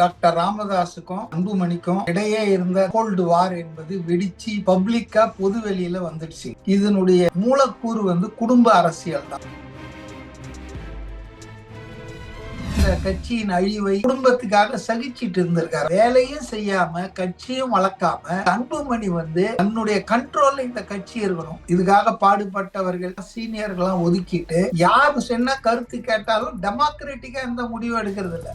Doctor ராமதாஸுக்கும் அன்புமணிக்கும் இடையே இருந்த gold வார் என்பது வெடிச்சு பப்ளிக்கா பொது வெளியில வந்துடுச்சு. இதனுடைய மூலக்கூறு வந்து குடும்ப அரசியல் தான். இந்த கட்சியின் அழிவை குடும்பத்துக்காக சகிச்சிட்டு இருந்திருக்காரு. வேலையும் செய்யாம கட்சியும் வளர்க்காம அன்புமணி வந்து தன்னுடைய கண்ட்ரோல்ல இந்த கட்சி இருக்கணும். இதுக்காக பாடுபட்டவர்கள் சீனியர்கள்லாம் ஒதுக்கிட்டு யார் என்ன கருத்து கேட்டாலும் டெமோக்ராட்டிக்கா எந்த முடிவு எடுக்கிறது இல்ல.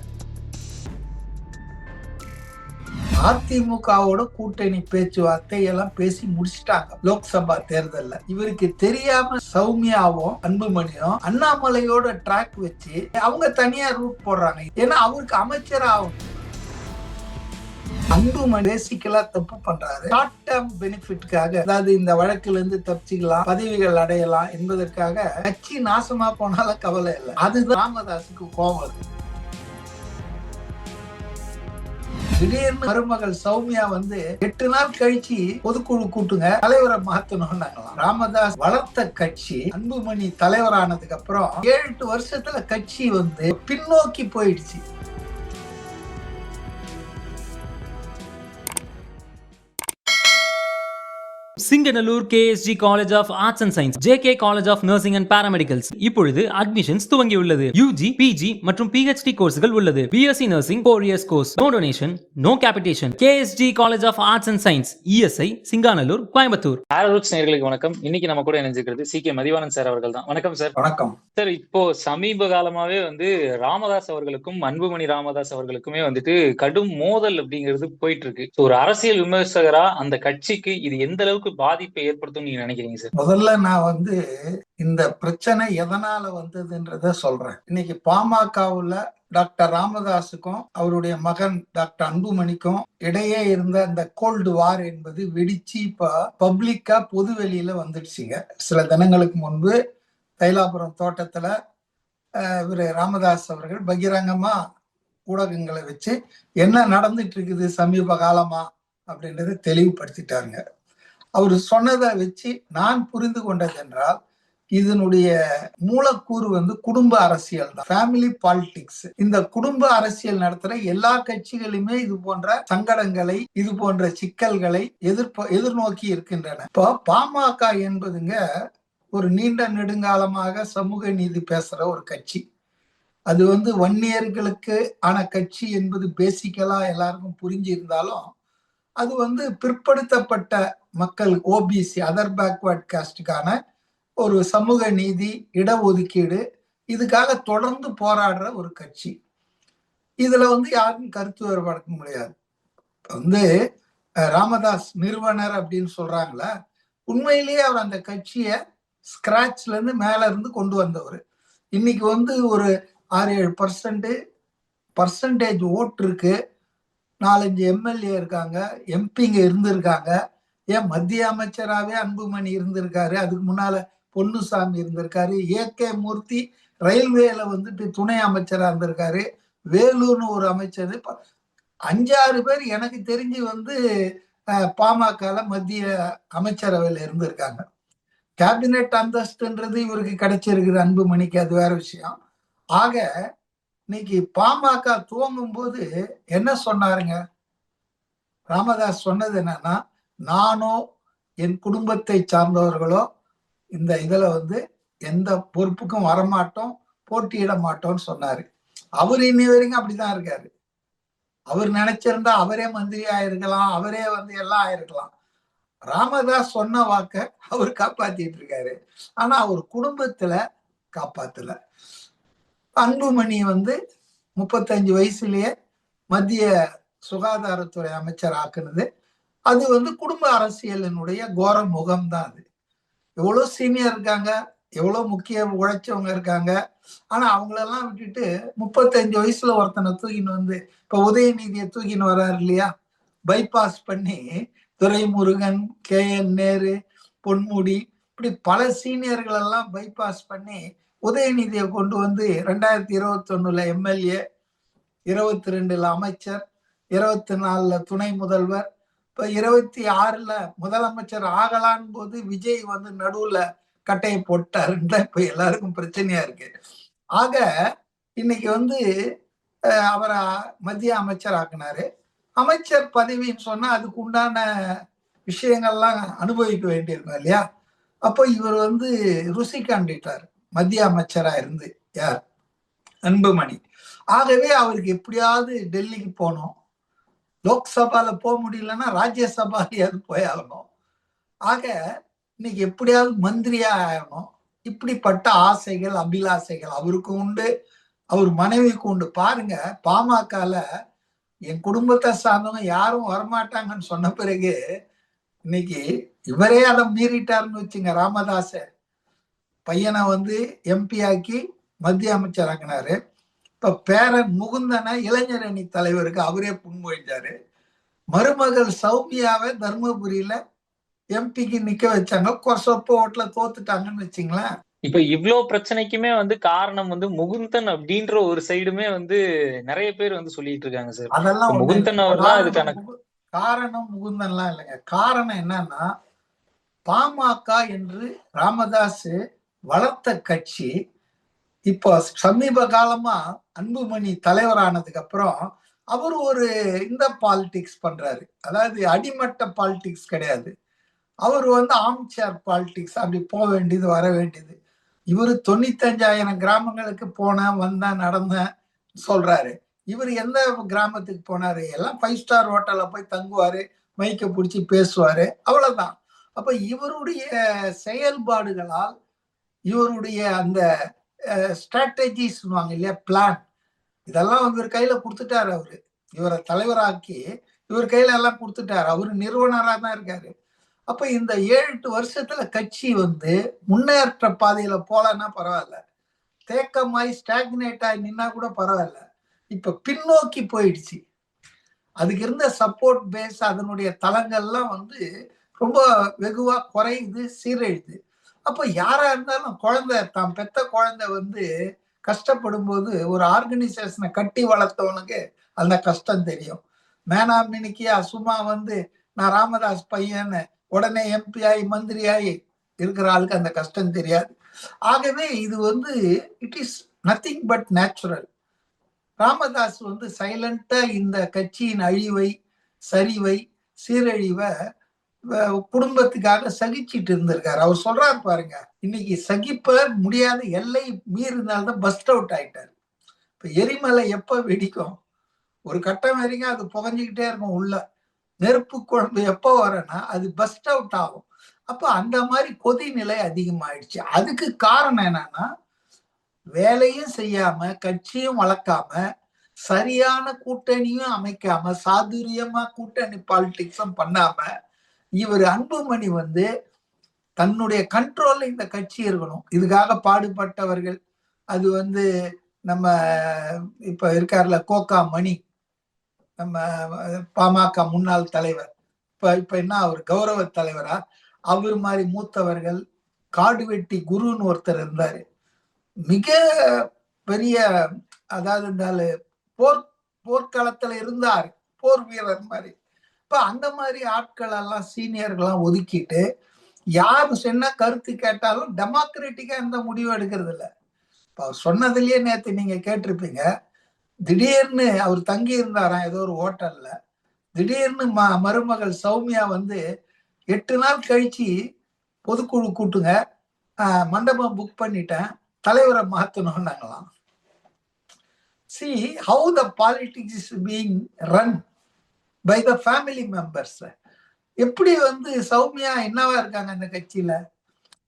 அதிமுகவோட கூட்டணி பேச்சுவார்த்தை எல்லாம் பேசி முடிச்சிட்டாங்க. லோக்சபா தேர்தல்ல. இவருக்கு தெரியாம சௌமியாவும் அன்புமணியும் அண்ணாமலையோட ட்ராக் வச்சு அவங்க தனியா ரூட் போடுறாங்க. ஏன்னா அவருக்கு அமைச்சர் ஆகும் அன்புமணி பேசிக்கலா தப்பு பண்றாரு. ஷார்ட் டேர்ம் பெனிஃபிட்காக அதாவது இந்த வழக்குல இருந்து தப்பிச்சுக்கலாம் பதவிகள் அடையலாம் என்பதற்காக கட்சி நாசமா போனாலும் கவலை இல்லை. அதுதான் ராமதாஸுக்கு கோபம் திடீர்னு மருமகள் சௌமியா வந்து எட்டு நாள் கழிச்சு பொதுக்குழு கூட்டுங்க தலைவரை மாத்தணும் ராமதாஸ் வளர்த்த கட்சி அன்புமணி தலைவரானதுக்கு அப்புறம் ஏழு எட்டு வருஷத்துல கட்சி வந்து பின்னோக்கி போயிடுச்சு. Singanallur KSG college of arts and science JK college of nursing and paramedicals இப்பொழுது அட்மிஷன்ஸ் துவங்கியுள்ளது. யூஜி பிஜி மற்றும் பிஹெச்டி கோர்ஸ்கள் உள்ளது. BSc nursing four years course no donation no capitation KSG college of arts and science ESI Singanallur Coimbatore ஆரோட்ஸ் நேயர்களுக்கு வணக்கம். இன்னைக்கு நம்ம கூட இணைஞ்சிருக்கிறது சி கே மதிவானன் சார் அவர்கள் தான். வணக்கம் சார் வணக்கம். சார் இப்போ சமீப காலமாவே வந்து ராமதாஸ் அவர்களுக்கும் அன்புமணி ராமதாஸ் அவர்களுக்குமே வந்துட்டு கடும் மோதல் அப்படிங்கிறது போயிட்டு இருக்கு. ஒரு அரசியல் விமர்சகரா அந்த கட்சிக்கு இது எந்த அளவுக்கு பாதிப்பை ஏற்படுத்தும் நீங்க நினைக்கிறீங்க சார்? முதல்ல நான் வந்து இந்த பிரச்சனை எதனால வந்ததுன்றத சொல்றேன். இன்னைக்கு பாமகவுல டாக்டர் ராமதாஸுக்கும் அவருடைய மகன் டாக்டர் அன்புமணிக்கும் இடையே இருந்த இந்த கோல்டு வார் என்பது வெடிச்சு இப்ப பப்ளிக்கா பொது வெளியில வந்துடுச்சுங்க. சில தினங்களுக்கு முன்பு தைலாபுரம் தோட்டத்துல இவர் இவரு ராமதாஸ் அவர்கள் பகிரங்கமா ஊடகங்களை வச்சு என்ன நடந்துட்டு இருக்குது சமீப காலமா அப்படின்றத தெளிவுபடுத்திட்டாருங்க. அவர் சொன்னதை வச்சு நான் புரிந்து கொண்டது என்றால் இதனுடைய மூலக்கூறு வந்து குடும்ப அரசியல் தான். ஃபேமிலி பாலிடிக்ஸ் இந்த குடும்ப அரசியல் நடத்துற எல்லா கட்சிகளுமே இது போன்ற சங்கடங்களை இது போன்ற சிக்கல்களை எதிர்ப்ப எதிர்நோக்கி இருக்கின்றன. இப்போ பாமக என்பதுங்க ஒரு நீண்ட நெடுங்காலமாக சமூக நீதி பேசுற ஒரு கட்சி. அது வந்து வன்னியர்களுக்கு ஆன கட்சி என்பது பேசிக்கலா எல்லாருக்கும் புரிஞ்சிருந்தாலும் அது வந்து பிற்படுத்தப்பட்ட மக்கள் ஓபிசி அதர் பேக்வர்ட் காஸ்டுக்கான ஒரு சமூக நீதி இடஒதுக்கீடு இதுக்காக தொடர்ந்து போராடுற ஒரு கட்சி. இதுல வந்து யாருக்கும் கருத்து வேறுபாடுக்க முடியாது. வந்து ராமதாஸ் நிறுவனர் அப்படின்னு சொல்றாங்களா உண்மையிலேயே அவர் அந்த கட்சியை ஸ்கிராச்ல இருந்து மேல இருந்து கொண்டு வந்தவர். இன்னைக்கு வந்து ஒரு ஆறு ஏழு பர்சன்ட் பர்சன்டேஜ் ஓட்டு இருக்கு. நாலஞ்சு எம்எல்ஏ இருக்காங்க எம்பிங்க இருந்திருக்காங்க. ஏன் மத்திய அமைச்சராகவே அன்புமணி இருந்திருக்காரு? அதுக்கு முன்னால பொன்னுசாமி இருந்திருக்காரு. ஏ கே மூர்த்தி ரயில்வேல வந்துட்டு துணை அமைச்சரா இருந்திருக்காரு. வேலூர்னு ஒரு அமைச்சர் அஞ்சாறு பேர் எனக்கு தெரிஞ்சு வந்து பாமகல மத்திய அமைச்சரவையில் இருந்திருக்காங்க. கேபினெட் அந்தஸ்துன்றது இவருக்கு கிடைச்சிருக்குது அன்புமணிக்கு. அது வேற விஷயம். ஆக இன்னைக்கு பாமக துவங்கும் போது என்ன சொன்னாருங்க? ராமதாஸ் சொன்னது என்னன்னா நானோ என் குடும்பத்தை சார்ந்தவர்களோ இந்த இதில் வந்து எந்த பொறுப்புக்கும் வரமாட்டோம் போட்டியிட மாட்டோம்னு சொன்னாரு. அவர் இன்னி வரைக்கும் அப்படிதான் இருக்காரு. அவர் நினைச்சிருந்தா அவரே மந்திரி ஆயிருக்கலாம் அவரே வந்து எல்லாம் ஆயிருக்கலாம். ராமதாஸ் சொன்ன வாக்க அவர் காப்பாத்திட்டு இருக்காரு. ஆனா அவர் குடும்பத்துல காப்பாத்தல. அன்புமணி வந்து முப்பத்தஞ்சு வயசுலயே மத்திய சுகாதாரத்துறை அமைச்சர் ஆக்குனது. அது வந்து குடும்ப அரசியலினுடைய கோர முகம் தான் அது. எவ்வளோ சீனியர் இருக்காங்க எவ்வளோ முக்கிய உழைச்சவங்க இருக்காங்க ஆனா அவங்களெல்லாம் விட்டுட்டு முப்பத்தஞ்சு வயசுல ஒருத்தனை தூக்கின்னு வந்து இப்ப உதயநிதியை தூக்கின்னு வர்றாரு இல்லையா? பைபாஸ் பண்ணி துரைமுருகன் கே என் நேரு பொன்முடி இப்படி பல சீனியர்கள் எல்லாம் பைபாஸ் பண்ணி உதயநிதியை கொண்டு வந்து ரெண்டாயிரத்தி இருபத்தி ஒண்ணுல எம்எல்ஏ இருபத்தி ரெண்டுல அமைச்சர் இருபத்தி நாலுல துணை முதல்வர் இப்ப இருபத்தி ஆறுல முதலமைச்சர் ஆகலான் போது விஜய் வந்து நடுவுல கட்டையை போட்டாருன்னு இப்ப எல்லாருக்கும் பிரச்சனையா இருக்கு. ஆக இன்னைக்கு வந்து அவரை மத்திய அமைச்சர் ஆக்குனாரு. அமைச்சர் பதவின்னு சொன்னா அதுக்கு உண்டான விஷயங்கள்லாம் அனுபவிக்க வேண்டியிருக்கும் இல்லையா? அப்போ இவர் வந்து ருசி காண்டிட்டார் மத்திய அமைச்சரா இருந்து யார்? அன்புமணி. ஆகவே அவருக்கு எப்படியாவது டெல்லிக்கு போகணும் லோக்சபால போக முடியலன்னா ராஜ்யசபாலையாவது போய் ஆகணும் ஆக இன்னைக்கு எப்படியாவது மந்திரியா ஆகணும். இப்படிப்பட்ட ஆசைகள் அபிலாசைகள் அவருக்கு உண்டு அவர் மனைவிக்கு உண்டு. பாருங்க பாமகல என் குடும்பத்தை சார்ந்தவங்க யாரும் வரமாட்டாங்கன்னு சொன்ன பிறகு இன்னைக்கு இவரே அதை மீறிட்டாருன்னு வச்சுங்க ராமதாச. பையனை வந்து எம்பி ஆக்கி மத்திய அமைச்சர் ஆக்கினாரு. இப்ப பேரன் முகுந்தனை இளைஞர் அணி தலைவருக்கு அவரே முன்மொழிஞ்சாரு மருமகள் சௌமியாவை தர்மபுரியில எம்பிக்கு நிக்க வச்சாங்க. கொசப்ப ஓட்டுல தோத்துட்டாங்கன்னு வச்சுங்களேன். இப்ப இவ்ளோ பிரச்சனைக்குமே வந்து காரணம் வந்து முகுந்தன் அப்படின்ற ஒரு சைடுமே வந்து நிறைய பேர் வந்து சொல்லிட்டு இருக்காங்க சார். அதெல்லாம் முகுந்தன் இல்ல. அவர் தான் காரணம் அதுக்கான காரணம் முகுந்தன்லாம் இல்லைங்க. காரணம் என்னன்னா பாமக என்று ராமதாஸ் வளர்த்த கட்சி இப்போ சமீப காலமா அன்புமணி தலைவரானதுக்கு அப்புறம் அவர் ஒரு இந்த பாலிடிக்ஸ் பண்றாரு. அதாவது அடிமட்ட பாலிடிக்ஸ் கிடையாது. அவர் வந்து ஆம்சேர் பாலிடிக்ஸ் அப்படி போக வேண்டியது வர வேண்டியது. இவர் தொண்ணூத்தஞ்சாயிரம் கிராமங்களுக்கு போனேன் வந்தேன் நடந்தேன் சொல்றாரு. இவர் எந்த கிராமத்துக்கு போனாரு? எல்லாம் ஃபைவ் ஸ்டார் ஹோட்டல்ல போய் தங்குவாரு மைக்கை பிடிச்சி பேசுவாரு அவ்வளவுதான். அப்ப இவருடைய செயல்பாடுகளால் இவருடைய அந்த ஸ்ட்ராட்டஜிஸ் இல்லையா? பிளான் இதெல்லாம் இவர் கையில கொடுத்துட்டாரு அவரு. இவரை தலைவராக்கி இவர் கையில எல்லாம் கொடுத்துட்டாரு. அவரு நிறுவனராக தான் இருக்காரு. அப்ப இந்த ஏழு எட்டு வருஷத்துல கட்சி வந்து முன்னேற்ற பாதையில போலன்னா பரவாயில்ல. தேக்கமாய் ஸ்டாக்னேட் ஆகி நின்னா கூட பரவாயில்ல. இப்ப பின்னோக்கி போயிடுச்சு. அதுக்கு இருந்த சப்போர்ட் பேஸ் அதனுடைய தளங்கள்லாம் வந்து ரொம்ப வெகுவா குறையுது சீரழிது அப்ப யாரா இருந்தாலும் குழந்தை தான் பெத்த குழந்தை வந்து கஷ்டப்படும் போது ஒரு ஆர்கனைசேஷனை கட்டி வளர்த்தவனுக்கு அந்த கஷ்டம் தெரியும். மேனாமினிக்கு சும்மா வந்து நான் ராமதாஸ் பையன்னு உடனே எம்பி ஆகி மந்திரி ஆகி இருக்கிற ஆளுக்கு அந்த கஷ்டம் தெரியாது. ஆகவே இது வந்து it is nothing but natural Ramadoss வந்து சைலண்டா இந்த கட்சியின் அழிவை சரிவை சீரழிவை குடும்பத்துக்காக சகிச்சிட்டு இருந்திருக்காரு. அவர் சொல்றாரு பாருங்க இன்னைக்கு சகிப்ப முடியாத எல்லை மீறினால்தான் பஸ்ட் அவுட் ஆயிட்டாரு. இப்ப எரிமலை எப்ப வெடிக்கும்? ஒரு கட்டம் வரைக்கும் அது புகஞ்சுக்கிட்டே இருக்கும் உள்ள. நெருப்பு குழம்பு எப்போ வரனா அது பஸ்ட் அவுட் ஆகும். அப்ப அந்த மாதிரி கொதிநிலை அதிகமாயிடுச்சு. அதுக்கு காரணம் என்னன்னா வேலையும் செய்யாம கட்சியும் வளர்க்காம சரியான கூட்டணியும் அமைக்காம சாதுரியமா கூட்டணி பாலிடிக்ஸும் பண்ணாம இவர் அன்புமணி வந்து தன்னுடைய கண்ட்ரோல்ல இந்த கட்சி இருக்கணும். இதுக்காக பாடுபட்டவர்கள். அது வந்து நம்ம இப்ப இருக்கார்ல கோகா மணி. நம்ம பாமக முன்னாள் தலைவர். இப்ப இப்ப என்ன அவர் கௌரவ தலைவரா? அவர் மாதிரி மூத்தவர்கள் காடு வெட்டி குருன்னு ஒருத்தர் இருந்தாரு. மிக பெரிய அதாவது இருந்தாலும் போர் போர்க்களத்துல இருந்தார். போர் வீரர் மாதிரி. இப்ப அந்த மாதிரி ஆட்கள் எல்லாம் சீனியர்கள்லாம் ஒதுக்கிட்டு யார் சொன்ன கருத்து கேட்டாலும் டெமோக்ராட்டிக்கா எந்த முடிவு எடுக்கிறது இல்லை இப்போ அவர் சொன்னதுலயே நேற்று நீங்க கேட்டிருப்பீங்க திடீர்னு அவர் தங்கி இருந்தாராம் ஏதோ ஒரு ஹோட்டல்ல. திடீர்னு ம மருமகள் சௌமியா வந்து எட்டு நாள் கழிச்சு பொதுக்குழு கூட்டுங்க மண்டபம் புக் பண்ணிட்டேன் தலைவரை மாற்றணும்னாங்களாம் see how the politics is being run by the family members எப்படி வந்து சௌமியா என்னவா இருக்காங்க அந்த கட்சியில?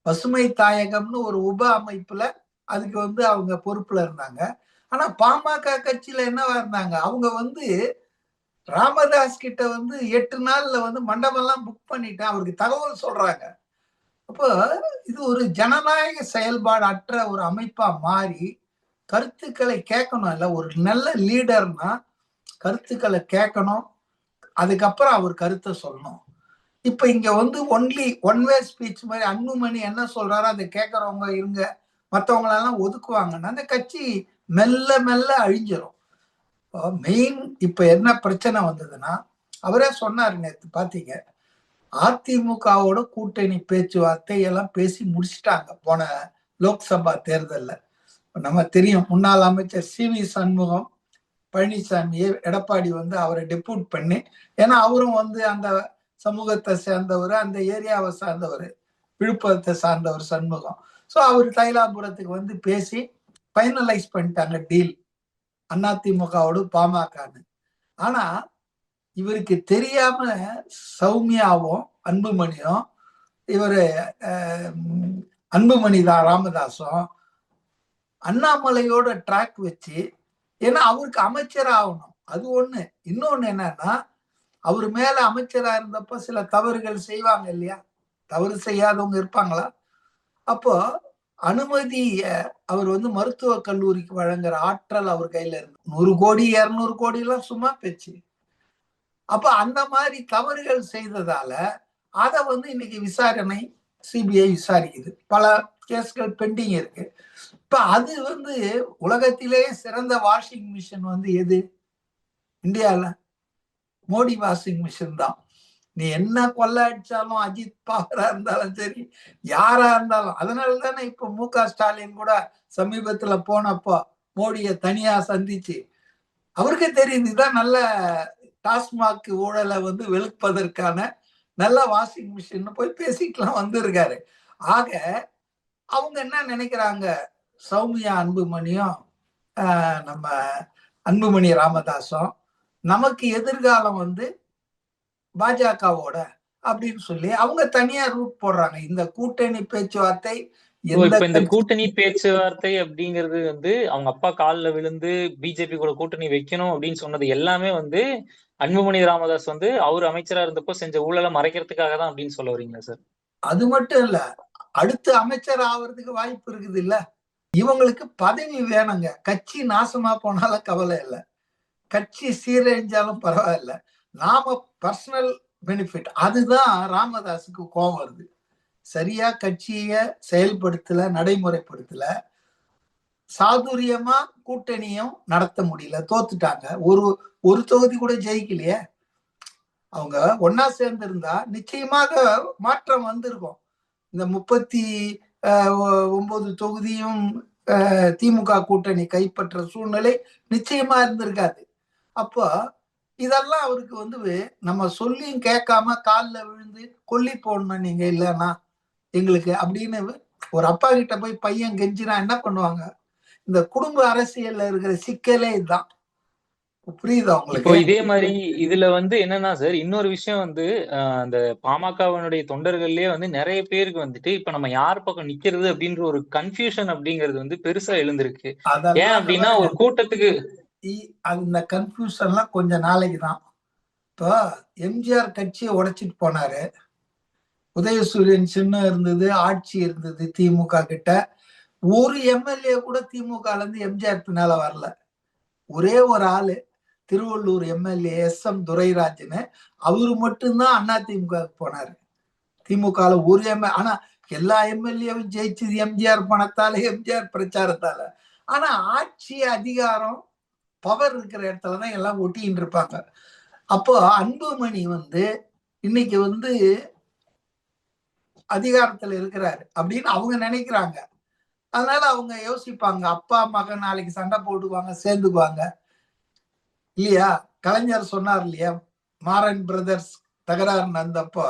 பசுமை தாயகம்னு ஒரு உப அமைப்புல அதுக்கு வந்து அவங்க பொறுப்புல இருந்தாங்க. ஆனா பாமக கட்சியில என்னவா இருந்தாங்க? அவங்க வந்து ராமதாஸ் கிட்ட வந்து எட்டு நாள்ல வந்து மண்டபம்லாம் புக் பண்ணிட்டேன். அவருக்கு தகவல் சொல்றாங்க. அப்போ இது ஒரு ஜனநாயக செயல்பாடு அற்ற ஒரு அமைப்பா மாறி கருத்துக்களை கேட்கணும். இல்லை ஒரு நல்ல லீடர்னா கருத்துக்களை கேட்கணும். அதுக்கப்புறம் அவர் கருத்தை சொல்லணும். இப்ப இங்க வந்து ஒன்லி ஒன் வே ஸ்பீச் மாதிரி அன்புமணி என்ன சொல்றாரோ அதை கேட்கறவங்க இருங்க. மற்றவங்களெல்லாம் ஒதுக்குவாங்கன்னா அந்த கட்சி மெல்ல மெல்ல அழிஞ்சிடும் மெயின் இப்ப என்ன பிரச்சனை வந்ததுன்னா அவரே சொன்னார் நேற்று பாத்தீங்க. அதிமுகவோட கூட்டணி பேச்சுவார்த்தை எல்லாம் பேசி முடிச்சிட்டாங்க போன லோக்சபா தேர்தலில். நம்ம தெரியும் முன்னாள் அமைச்சர் சி வி சண்முகம் பழனிசாமியை எடப்பாடி வந்து அவரை டெப்யூட் பண்ணி ஏன்னா அவரும் வந்து அந்த சமூகத்தை சேர்ந்தவர் அந்த ஏரியாவை சார்ந்தவர் விழுப்புரத்தை சார்ந்தவர் சண்முகம். ஸோ அவர் தைலாபுரத்துக்கு வந்து பேசி ஃபைனலைஸ் பண்ணிட்டாங்க டீல் அதிமுகவோடு பாமகன்னு. ஆனா இவருக்கு தெரியாம சௌமியாவும் அன்புமணியும் இவர் அன்புமணி தான் ராமதாசும் அண்ணாமலையோட ட்ராக் வச்சு ஏன்னா அவருக்கு அமைச்சர் ஆகணும் அது ஒண்ணு. இன்னொன்னு என்னன்னா அவர் மேல அமைச்சரா இருந்தப்ப சில தவறுகள் செய்வாங்க இல்லையா? தவறு செய்யாதவங்க இருப்பாங்களா? அப்போ அனுமதிய அவர் வந்து மருத்துவக் கல்லூரிக்கு வழங்குற ஆற்றல் அவர் கையில இருந்து. நூறு கோடி இருநூறு கோடி எல்லாம் சும்மா பேச்சு. அப்ப அந்த மாதிரி தவறுகள் செய்ததால அதை வந்து இன்னைக்கு விசாரணை சிபிஐ விசாரிக்குது. பல கேஸ்கள் பெண்டிங் இருக்கு. இப்ப அது வந்து உலகத்திலேயே சிறந்த வாஷிங் மிஷின் வந்து எது? இந்தியால மோடி வாஷிங் மிஷின் தான். நீ என்ன கொள்ள அடிச்சாலும் அஜித் பவரா இருந்தாலும் சரி யாரா இருந்தாலும் அதனால தானே இப்ப மு க ஸ்டாலின் கூட சமீபத்துல போனப்போ மோடியை தனியா சந்திச்சு அவருக்கு தெரியுது இதுதான் நல்ல டாஸ்மாக் ஊழலை வந்து வெளுப்பதற்கான நல்ல வாஷிங் மிஷின் போய் பேசிக்கலாம் வந்திருக்காரு. ஆக அவங்க என்ன நினைக்கிறாங்க? சௌமியா அன்புமணியும் ஆஹ், நம்ம அன்புமணி ராமதாஸும் நமக்கு எதிர்காலம் வந்து பாஜகவோட அப்படின்னு சொல்லி அவங்க தனியா ரூட் போடுறாங்க. இந்த கூட்டணி பேச்சுவார்த்தை இந்த கூட்டணி பேச்சுவார்த்தை அப்படிங்கிறது வந்து அவங்க அப்பா கால்ல விழுந்து பிஜேபி கூட கூட்டணி வைக்கணும் அப்படின்னு சொன்னது எல்லாமே வந்து அன்புமணி ராமதாஸ் வந்து அவர் அமைச்சரா இருந்தப்போ செஞ்ச ஊழலை மறைக்கிறதுக்காக தான் அப்படின்னு சொல்ல வரீங்களா சார்? அது மட்டும் இல்ல அடுத்து அமைச்சர் ஆவறதுக்கு வாய்ப்பு இருக்குது இல்ல இவங்களுக்கு பதவி வேணுங்க. கட்சி நாசமா போனாலும் கவலை இல்லை. கட்சி சீரழிஞ்சாலும் பரவாயில்ல. நாம பர்சனல் பெனிஃபிட் அதுதான் ராமதாஸுக்கு கோபம் வருது. சரியா கட்சிய செயல்படுத்தல நடைமுறைப்படுத்தல. சாதுரியமா கூட்டணியும் நடத்த முடியல. தோத்துட்டாங்க. ஒரு ஒரு தொகுதி கூட ஜெயிக்கலையே. அவங்க ஒன்னா சேர்ந்திருந்தா நிச்சயமாக மாற்றம் வந்திருக்கும். இந்த முப்பத்தி ஒன்பது தொகுதியும் திமுக கூட்டணி கைப்பற்ற சூழ்நிலை நிச்சயமா இருந்திருக்காது. அப்போ இதெல்லாம் அவருக்கு வந்து நம்ம சொல்லியும் கேட்காம காலில் விழுந்து கொல்லி போடணும் நீங்க இல்லைன்னா எங்களுக்கு அப்படின்னு ஒரு அப்பா கிட்ட போய் பையன் கெஞ்சினா என்ன பண்ணுவாங்க? இந்த குடும்ப அரசியல்ல இருக்கிற சிக்கலே இதுதான். புரியுதா இப்போ உங்களுக்கு இதே மாதிரி இதுல வந்து என்னன்னா சார் இன்னொரு விஷயம் வந்து அந்த பாமகவினுடைய தொண்டர்கள்லயே வந்து நிறைய பேருக்கு வந்துட்டு இப்ப நம்ம யார் பக்கம் நிக்கிறது அப்படின்ற ஒரு கன்ஃபியூஷன் அப்படிங்கிறது வந்து பெருசா எழுந்திருக்கு. ஏன் அப்படின்னா ஒரு கூட்டத்துக்கு அந்த கன்ஃபியூஷன்லாம் கொஞ்ச நாளைக்கு தான். இப்போ எம்ஜிஆர் கட்சியை உடைச்சிட்டு போனாரு. உதயசூரியன் சின்னம் இருந்தது ஆட்சி இருந்தது திமுக கிட்ட. ஒரு எம்எல்ஏ கூட திமுக ல இருந்து எம்ஜிஆர் பின்னால வரல. ஒரே ஒரு ஆளு. Tiruvallur MLA S M Durairajan அவரு மட்டும்தான் அதிமுக போனாரு. திமுக ஒரு எம்எல் ஆனா எல்லா எம்எல்ஏவும் ஜெயிச்சது எம்ஜிஆர் பணத்தால எம்ஜிஆர் பிரச்சாரத்தால. ஆனா ஆட்சி அதிகாரம் பவர் இருக்கிற இடத்துல தான் எல்லாம் ஒட்டின்னு இருப்பாங்க. அப்போ அன்புமணி வந்து இன்னைக்கு வந்து அதிகாரத்துல இருக்கிறாரு அப்படின்னு அவங்க நினைக்கிறாங்க. அதனால அவங்க யோசிப்பாங்க. அப்பா மகன் நாளைக்கு சண்டை போட்டுக்குவாங்க சேர்ந்துக்குவாங்க. இல்லையா? கலைஞர் சொன்னார் இல்லையா? மாறன் பிரதர்ஸ் தகராறு நடந்தப்போ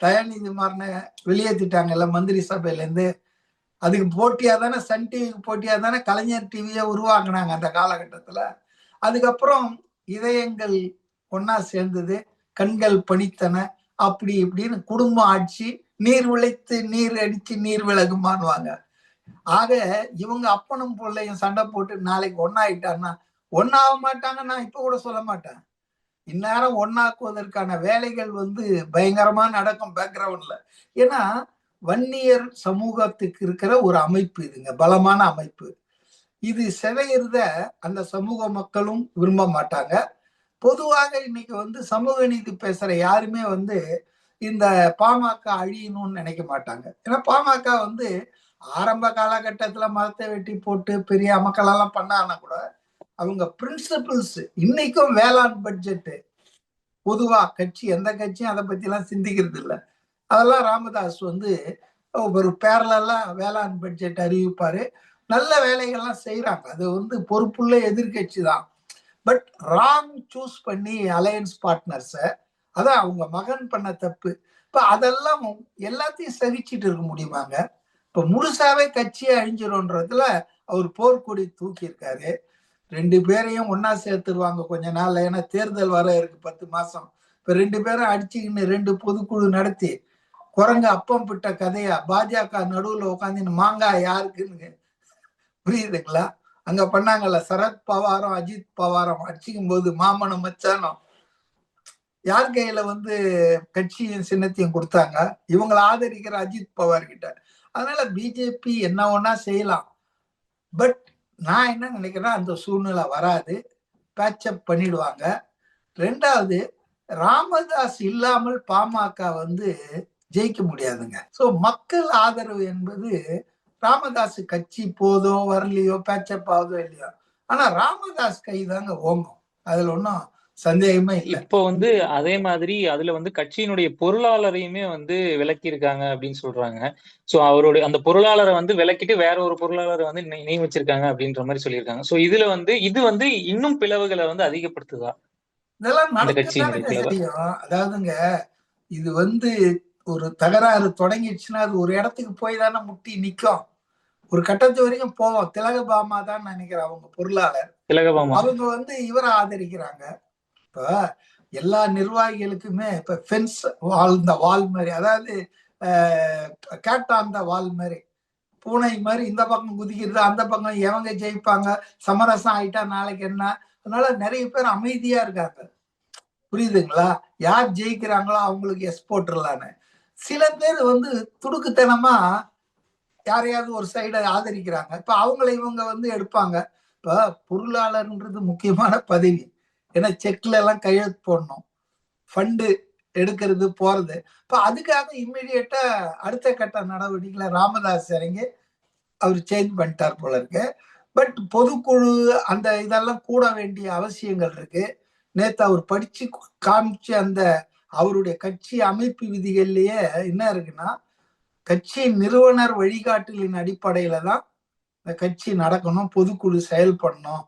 தயாநிதி மாறனை வெளியேற்றிட்டாங்கல்ல மந்திரி சபையிலேருந்து. அதுக்கு போட்டியாக தானே சன் டிவிக்கு போட்டியாக தானே கலைஞர் டிவியை உருவாக்குனாங்க அந்த காலகட்டத்தில். அதுக்கப்புறம் இதயங்கள் ஒன்னா சேர்ந்தது கண்கள் பணித்தன அப்படி இப்படின்னு குடும்ப ஆட்சி நீர் விளைத்து நீர் அடித்து நீர் விலகுமான்வாங்க ஆக இவங்க அப்பனும் பிள்ளையும் சண்டை போட்டு நாளைக்கு ஒன்னாயிட்டான்னா ஒன்னாக மாட்டாங்க நான் இப்ப கூட சொல்ல மாட்டேன். இந்நேரம் ஒன்னாக்குவதற்கான வேலைகள் வந்து பயங்கரமா நடக்கும் பேக்ரவுண்ட்ல ஏன்னா வன்னியர் சமூகத்துக்கு இருக்கிற ஒரு அமைப்பு இதுங்க பலமான அமைப்பு. இது சிதையிறத அந்த சமூக மக்களும் விரும்ப மாட்டாங்க. பொதுவாக இன்னைக்கு வந்து சமூக நீதி பேசுற யாருமே வந்து இந்த பாமக அழியணும்னு நினைக்க மாட்டாங்க. ஏன்னா பாமக வந்து ஆரம்ப காலகட்டத்துல மரத்தை வெட்டி போட்டு பெரிய மக்களெல்லாம் பண்ணாங்கன்னா கூட அவங்க பிரின்சிபிள்ஸ் இன்னைக்கும் வேளாண் பட்ஜெட் பொதுவா கட்சி எந்த கட்சியும் அதை பத்தி எல்லாம் சிந்திக்கிறது இல்லை. அதெல்லாம் ராமதாஸ் வந்து ஒரு பேரலாம் வேளாண் பட்ஜெட் அறிவிப்பாரு. நல்ல வேலைகள்லாம் செய்யறாங்க அது வந்து பொறுப்புள்ள எதிர்கட்சி தான். பட் ராங் சூஸ் பண்ணி அலையன்ஸ் பார்ட்னர்ஸை அதான் அவங்க மகன் பண்ண தப்பு. இப்ப அதெல்லாம் எல்லாத்தையும் சகிச்சிட்டு இருக்க முடியுமாங்க? இப்ப முழுசாவே கட்சியை அழிஞ்சிரும்ன்றதுல அவர் போர்க்கொடி தூக்கியிருக்காரு. ரெண்டு பேரையும் ஒன்னா சேர்த்துருவாங்க கொஞ்ச நாள்ல. ஏன்னா தேர்தல் வர இருக்கு பத்து மாசம். இப்ப ரெண்டு பேரும் அடிச்சுக்கின்னு ரெண்டு பொதுக்குழு நடத்தி குரங்கு அப்பம் பிட்ட கதையா பாஜக நடுவுல உட்காந்து மாங்காய் யாருக்குன்னு புரியுதுங்களா? அங்க பண்ணாங்கல்ல சரத் பவாரம் அஜித் பவாரம் அடிச்சுக்கும் போது மாமனம் மச்சானம் யார் கையில வந்து கட்சியும் சின்னத்தையும் கொடுத்தாங்க? இவங்களை ஆதரிக்கிற அஜித் பவார் கிட்ட அதனால பிஜேபி என்ன ஒன்னா செய்யலாம். பட் நான் என்ன நினைக்கிறேன் அந்த சூழ்நிலை வராது. பேச்சப் பண்ணிடுவாங்க. ரெண்டாவது ராமதாஸ் இல்லாமல் பாமக வந்து ஜெயிக்க முடியாதுங்க. ஸோ மக்கள் ஆதரவு என்பது ராமதாஸ் கட்சி போதோ வரலையோ பேச்சப் ஆகுதோ இல்லையோ. ஆனால் ராமதாஸ் கை தாங்க ஓங்கும். அதில் ஒன்றும் சந்தேகமே இல்லை. இப்போ வந்து அதே மாதிரி அதுல வந்து கட்சியினுடைய பொருளாளரையுமே வந்து விலக்கி இருக்காங்க அப்படின்னு சொல்றாங்க. சோ அவருடைய அந்த பொருளாளரை வந்து விலக்கிட்டு வேற ஒரு பொருளாளரை வந்து நிய- நியமிச்சிருக்காங்க அப்படின்ற மாதிரி சொல்லியிருக்காங்க. சோ இதுல வந்து இது வந்து இன்னும் பிளவுகளை வந்து அதிகப்படுத்துதா? இதெல்லாம் அதாவதுங்க இது வந்து ஒரு தகராறு தொடங்கிடுச்சுன்னா அது ஒரு இடத்துக்கு போய் தானே முட்டி நிக்கும். ஒரு கட்டத்து வரைக்கும் போவோம். திலகபாமா தான் நினைக்கிறேன் அவங்க பொருளாளர். திலகபாமா. அவங்க வந்து இவரை ஆதரிக்கிறாங்க. இப்ப எல்லா நிர்வாகிகளுக்குமே இப்ப ஃபென்ஸ் வால் இந்த வால் மாதிரி அதாவது கேட்டாந்த த வால் மாதிரி. பூனை மாதிரி இந்த பக்கம் குதிக்கிறது அந்த பக்கம் எவங்க ஜெயிப்பாங்க சமரசம் ஆயிட்டா நாளைக்கு என்ன? அதனால நிறைய பேர் அமைதியா இருக்காங்க. புரியுதுங்களா? யார் ஜெயிக்கிறாங்களோ அவங்களுக்கு எஸ் போட்டுடலான்னு சில பேர் வந்து துடுக்குத்தனமா யாரையாவது ஒரு சைடை ஆதரிக்கிறாங்க. இப்ப அவங்கள இவங்க வந்து எடுப்பாங்க. இப்ப பொருளாளர்ன்றது முக்கியமான பதவி. ஏன்னா செக்ல எல்லாம் கையெழுத்து போடணும். ஃபண்டு எடுக்கிறது போறது. இப்ப அதுக்காக இம்மிடியட்டா அடுத்த கட்ட நடவடிக்கையில ராமதாஸ் இறங்கி அவர் சேஞ்ச் பண்ணிட்டார் போல இருக்கு. பட் பொதுக்குழு அந்த இதெல்லாம் கூட வேண்டிய அவசியங்கள் இருக்கு. நேத்து அவர் படிச்சு காமிச்சு அந்த அவருடைய கட்சி அமைப்பு விதிகள்லயே என்ன இருக்குன்னா கட்சி நிறுவனர் வழிகாட்டலின் அடிப்படையில தான் இந்த கட்சி நடக்கணும் பொதுக்குழு செயல்படணும்.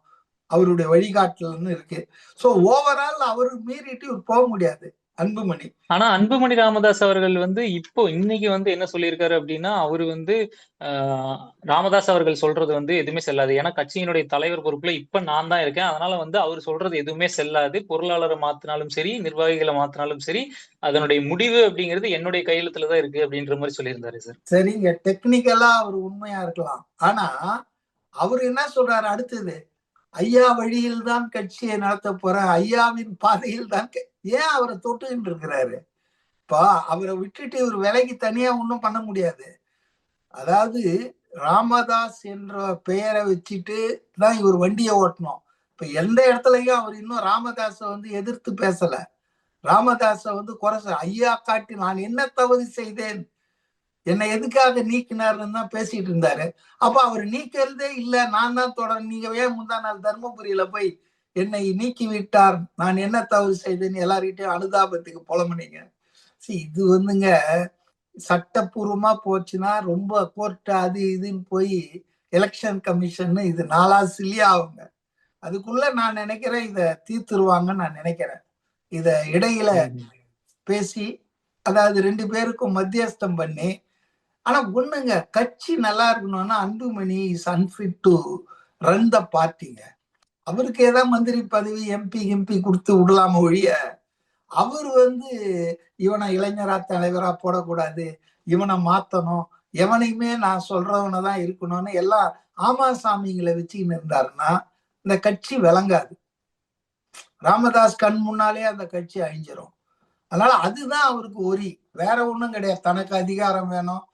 அவருடைய வழிகாட்டல்னு இருக்கு. சோ ஓவரால் அவரு மீறிட்டு இவர் போக முடியாது. அன்புமணி. ஆனா அன்புமணி ராமதாஸ் அவர்கள் வந்து இப்போ இன்னைக்கு வந்து என்ன சொல்லியிருக்காரு அப்படின்னா அவரு வந்து ராமதாஸ் அவர்கள் சொல்றது வந்து எதுவுமே செல்லாது. ஏன்னா கட்சியினுடைய தலைவர் பொறுப்புல இப்ப நான் தான் இருக்கேன். அதனால வந்து அவர் சொல்றது எதுவுமே செல்லாது. பொருளாளரை மாத்தினாலும் சரி நிர்வாகிகளை மாத்தினாலும் சரி அதனுடைய முடிவு அப்படிங்கிறது என்னுடைய கையெழுத்துல தான் இருக்கு அப்படின்ற மாதிரி சொல்லியிருந்தாரு சார். சரிங்க. டெக்னிக்கலா அவர் உண்மையா இருக்கலாம். ஆனா அவர் என்ன சொல்றாரு? அடுத்தது ஐயா வழியில் தான் கட்சியை நடத்த போறேன் ஐயாவின் பாதையில் தான் ஏன் அவரை தொட்டுக்கிட்டு இருக்கிறாரு பா அவரை விட்டுட்டு இவர் விலைக்கு தனியா ஒன்றும் பண்ண முடியாது. அதாவது ராமதாஸ் என்ற பெயரை வச்சுட்டு தான் இவர் வண்டியை ஓட்டணும். இப்ப எந்த இடத்துலயும் அவர் இன்னும் ராமதாஸை வந்து எதிர்த்து பேசல. ராமதாஸை வந்து குறைச ஐயா காட்டி நான் என்ன தவறு செய்தேன்? என்னை எதுக்காக நீக்கினாருன்னு தான் பேசிட்டு இருந்தாரு. அப்ப அவர் நீக்கிறதே இல்ல நான் தான் தொடர் நீங்க ஏன் முந்தா நாள் தர்மபுரியில போய் என்னை நீக்கி விட்டார் நான் என்ன தவறு செய்தேன்னு எல்லார்கிட்டயும் அனுதாபத்துக்கு புலம்புனீங்க. See, இது வந்துங்க சட்டப்பூர்வமா போச்சுன்னா ரொம்ப கோர்ட் அது இதுன்னு போய் எலெக்ஷன் கமிஷன் இது நாலா சில்லி ஆகுங்க. அதுக்குள்ள நான் நினைக்கிறேன் இத தீர்த்துருவாங்கன்னு நான் நினைக்கிறேன். இத இடையில பேசி அதாவது ரெண்டு பேருக்கும் மத்தியஸ்தம் பண்ணி ஆனா ஒண்ணுங்க கட்சி நல்லா இருக்கணும்னா Anbumani is unfit to run the பார்ட்டிங்க. அவருக்கு ஏதாவது மந்திரி பதவி எம்பி எம்பி கொடுத்து விடலாம ஒழிய அவர் வந்து இவனை இளைஞரா தலைவரா போடக்கூடாது இவனை மாத்தணும் எவனையுமே நான் சொல்றவனை தான் இருக்கணும்னு எல்லாம் ஆமா சாமிங்களை வச்சுக்கின்னு இருந்தாருன்னா இந்த கட்சி விளங்காது. ராமதாஸ் கண் முன்னாலே அந்த கட்சி அழிஞ்சிரும். அதனால அதுதான் அவருக்கு ஒரி. வேற ஒன்றும் கிடையாது. தனக்கு அதிகாரம் வேணும்.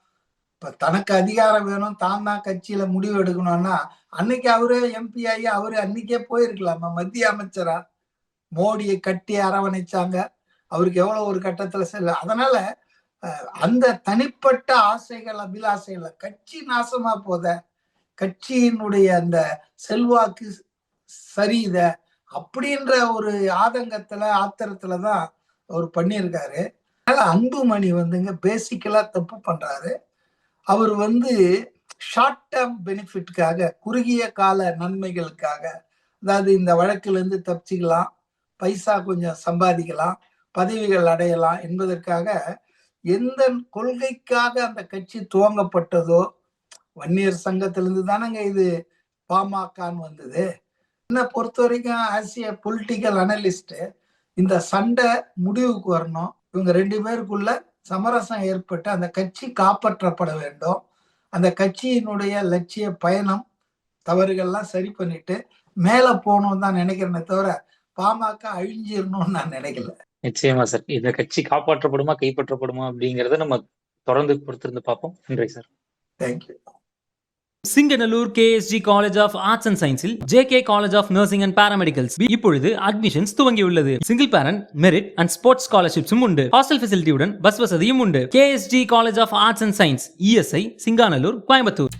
இப்ப தனக்கு அதிகாரம் வேணும் தான் தான் கட்சியில முடிவு எடுக்கணும்னா அன்னைக்கு அவரு எம்பி ஆகி அவரு அன்னைக்கே போயிருக்கலாமா? மத்திய அமைச்சரா? மோடியை கட்டி அரவணைச்சாங்க. அவருக்கு எவ்வளவு ஒரு கட்டத்துல செல்ல அதனால அந்த தனிப்பட்ட ஆசைகள் அபிலாசைகள் கட்சி நாசமா போத கட்சியினுடைய அந்த செல்வாக்கு சரியித அப்படின்ற ஒரு ஆதங்கத்துல ஆத்திரத்துலதான் அவர் பண்ணியிருக்காரு. அதனால அன்புமணி வந்துங்க பேசிக்கலா தப்பு பண்றாரு. அவர் வந்து ஷார்ட் டேர்ம் பெனிஃபிட்காக குறுகிய கால நன்மைகளுக்காக அதாவது இந்த வழக்கிலிருந்து தப்பிச்சிக்கலாம் பைசா கொஞ்சம் சம்பாதிக்கலாம் பதவிகள் அடையலாம் என்பதற்காக எந்த கொள்கைக்காக அந்த கட்சி துவங்கப்பட்டதோ வன்னியர் சங்கத்திலிருந்து தானேங்க இது பாமகன்னு வந்தது. என்னை பொறுத்த வரைக்கும் ஆஸ் ஏ பொலிட்டிக்கல் அனலிஸ்ட் இந்த சண்டை முடிவுக்கு வரணும். இவங்க ரெண்டு பேருக்குள்ள சமரசம் ஏற்பட்டு அந்த கட்சி காப்பாற்றப்பட வேண்டும். அந்த கட்சியினுடைய லட்சிய பயணம் தவறுகள்லாம் சரி பண்ணிட்டு மேல போகணும்னு தான் நினைக்கிறேனே தவிர பாமக அழிஞ்சிடணும்னு நான் நினைக்கல. நிச்சயமா சார். இந்த கட்சி காப்பாற்றப்படுமா கைப்பற்றப்படுமா அப்படிங்கறத நம்ம தொடர்ந்து பொறுத்திருந்து பார்ப்போம். நன்றி sir. Thank you Singanallur KSG college of arts and சயின்ஸில் JK college of nursing and paramedicals இப்பொழுது அட்மிஷன்ஸ் துவங்கியுள்ளது. Single parent merit and sports ஸ்காலர்ஷிப்ஸும் உண்டு. ஹாஸ்டல் ஃபெசிலிட்டியுடன் பஸ் வசதியும் உண்டு. KSG college of arts and science ESI Singanallur Coimbatore